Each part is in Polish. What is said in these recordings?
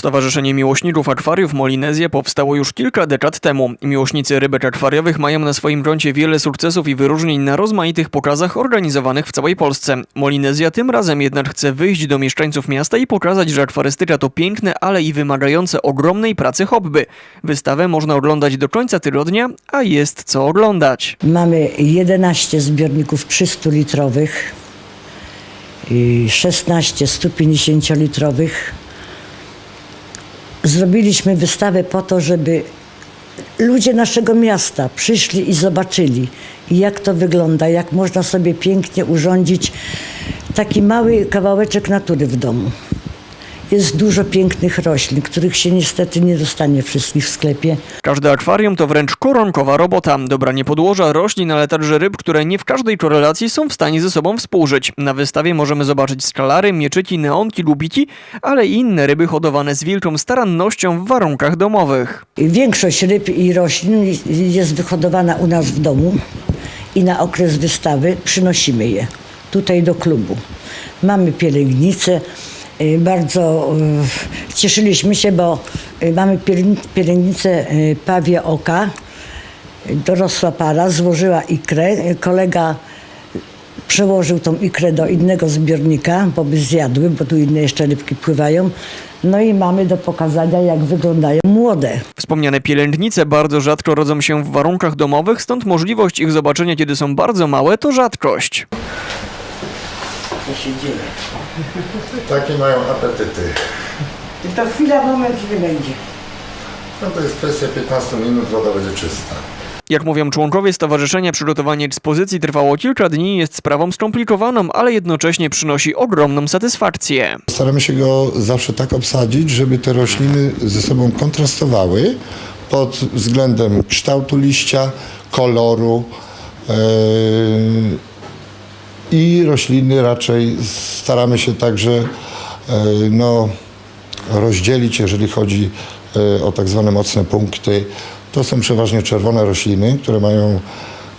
Stowarzyszenie Miłośników Akwariów Molinezja powstało już kilka dekad temu. Miłośnicy rybek akwariowych mają na swoim koncie wiele sukcesów i wyróżnień na rozmaitych pokazach organizowanych w całej Polsce. Molinezja tym razem jednak chce wyjść do mieszkańców miasta i pokazać, że akwarystyka to piękne, ale i wymagające ogromnej pracy hobby. Wystawę można oglądać do końca tygodnia, a jest co oglądać. Mamy 11 zbiorników 300-litrowych, i 16 150-litrowych. Zrobiliśmy wystawę po to, żeby ludzie naszego miasta przyszli i zobaczyli, jak to wygląda, jak można sobie pięknie urządzić taki mały kawałeczek natury w domu. Jest dużo pięknych roślin, których się niestety nie dostanie wszystkich w sklepie. Każde akwarium to wręcz koronkowa robota. Dobranie podłoża, roślin, ale także ryb, które nie w każdej korelacji są w stanie ze sobą współżyć. Na wystawie możemy zobaczyć skalary, mieczyki, neonki, lubiki, ale i inne ryby hodowane z wielką starannością w warunkach domowych. Większość ryb i roślin jest wyhodowana u nas w domu i na okres wystawy przynosimy je tutaj do klubu. Mamy pielęgnice. Y, Bardzo y, cieszyliśmy się, bo y, mamy y, pawie oka. Dorosła para złożyła ikrę. Kolega przełożył tą ikrę do innego zbiornika, bo by zjadły, bo tu inne jeszcze rybki pływają. No i mamy do pokazania, jak wyglądają młode. Wspomniane pielęgnice bardzo rzadko rodzą się w warunkach domowych, stąd możliwość ich zobaczenia, kiedy są bardzo małe, to rzadkość. Co się dzieje? Takie mają apetyty. To chwila, moment nie będzie. No to jest kwestia 15 minut, woda będzie czysta. Jak mówią członkowie stowarzyszenia, przygotowanie ekspozycji trwało kilka dni, jest sprawą skomplikowaną, ale jednocześnie przynosi ogromną satysfakcję. Staramy się go zawsze tak obsadzić, żeby te rośliny ze sobą kontrastowały pod względem kształtu liścia, koloru yy, i rośliny raczej staramy się także yy, no, rozdzielić, jeżeli chodzi yy, o tak zwane mocne punkty. To są przeważnie czerwone rośliny, które mają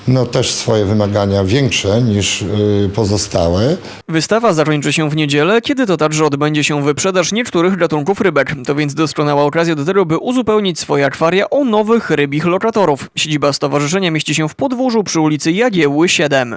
no, też swoje wymagania większe niż yy, pozostałe. Wystawa zakończy się w niedzielę, kiedy to także odbędzie się wyprzedaż niektórych gatunków rybek. To więc doskonała okazja do tego, by uzupełnić swoje akwaria o nowych rybich lokatorów. Siedziba stowarzyszenia mieści się w podwórzu przy ulicy Jagiełły 7.